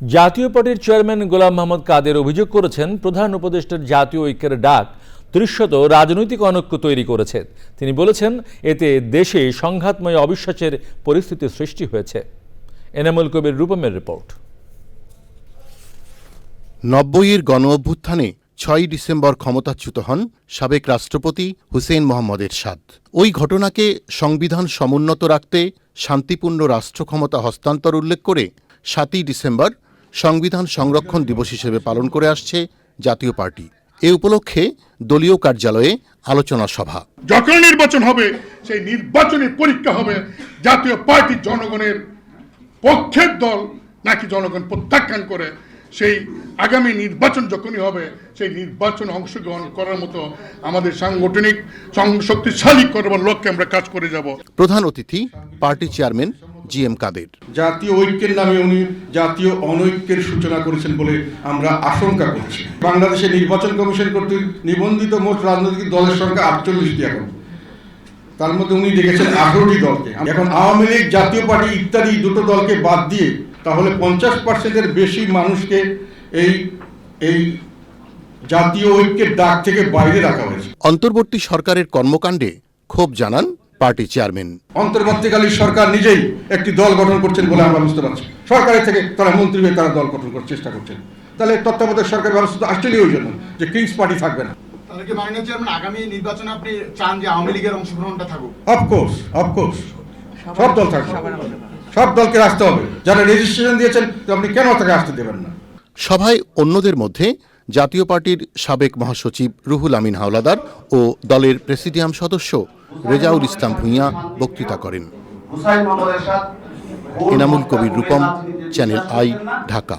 জাতীয় পার্টির চেয়ারম্যান গোলাম মোহাম্মদ কাদের অভিযোগ করেছেন, প্রধান উপদেষ্টার জাতীয় ঐক্যের ডাক দৃশ্যত রাজনৈতিক অনৈক্য তৈরি করেছে। তিনি বলেছেন, এতে দেশে সংঘাতময় অবিশ্বাসের পরিস্থিতি সৃষ্টি হয়েছে। এনামুল কবির, রূপমের রিপোর্ট। নব্বইয়ের গণ অভ্যুত্থানে ছয়ই ডিসেম্বর ক্ষমতাচ্যুত হন সাবেক রাষ্ট্রপতি হুসেইন মোহাম্মদ এরশাদ। ওই ঘটনাকে সংবিধান সমুন্নত রাখতে শান্তিপূর্ণ রাষ্ট্র ক্ষমতা হস্তান্তর উল্লেখ করে সাতই ডিসেম্বর সংবিধান সংরক্ষণ দিবস হিসেবে পালন করে আসছে জাতীয় পার্টি। এ উপলক্ষে দলীয় কার্যালয়ে আলোচনা সভা। যখন নির্বাচন হবে সেই নির্বাচনী পরীক্ষা হবে জাতীয় পার্টি জনগণের পক্ষের দল নাকি জনগণ প্রত্যাখ্যান করে। সেই আগামী নির্বাচন যখনই হবে সেই নির্বাচনে অংশগ্রহণ করার মতো আমাদের সাংগঠনিক শক্তিশালী করবার লক্ষ্যে আমরা কাজ করে যাব। প্রধান অতিথি party chairman G M Quader. জাতীয় ঐক্যের নামে উনি জাতীয় অনৈক্যের সূচনা করেছেন বলে আমরা আশঙ্কা করছি। বাংলাদেশে নির্বাচন কমিশন কর্তৃক নিবন্ধিত মোট রাজনৈতিক দলের সংখ্যা আটচল্লিশটি এখন। তার মধ্যে উনি দেখেছেন আঠারোটি দলকে। এখন আওয়ামী লীগ জাতীয় পার্টি ইত্যাদি দুটো দলকে বাদ দিয়ে তাহলে পঞ্চাশ পার্সেন্টের বেশি মানুষকে এই এই জাতীয় ঐক্যের ডাক থেকে বাইরে রাখা হয়েছে। অন্তর্বর্তী সরকারের কর্মকাণ্ডে ক্ষোভ জানান পার্টি চেয়ারম্যান। অন্তর্বর্তীকালীন সরকার নিজেই একটি দল গঠন করছেন বলে আমরা বুঝতে পারছি। সরকারের থেকে তারা মন্ত্রী হয়ে তারা দল গঠন করার চেষ্টা করছেন। তাহলে তত্ত্বাবধায়ক সরকার ব্যবস্থা তো আসলেই ওই জন্য যে কিংস পার্টি থাকবে না। তাহলে মাননীয় চেয়ারম্যান আগামী নির্বাচনে আপনি চান যে আওয়ামী লীগের অংশগ্রহণটা থাকুক? অফকোর্স অফকোর্স সব দল থাকবে। সব দলকে আসতে হবে। যারা রেজিস্ট্রেশন দিয়েছেন আপনি কেন তাকে আসতে দেবেন না? সভায় অন্যদের মধ্যে জাতীয় পার্টির সাবেক মহাসচিব রুহুল আমিন হাওলাদার ও দলের প্রেসিডিয়াম সদস্য রেজাউল ইসলাম ভূঁইয়া বক্তৃতা করেন। Enamul Kabir Rupam channel I Dhaka.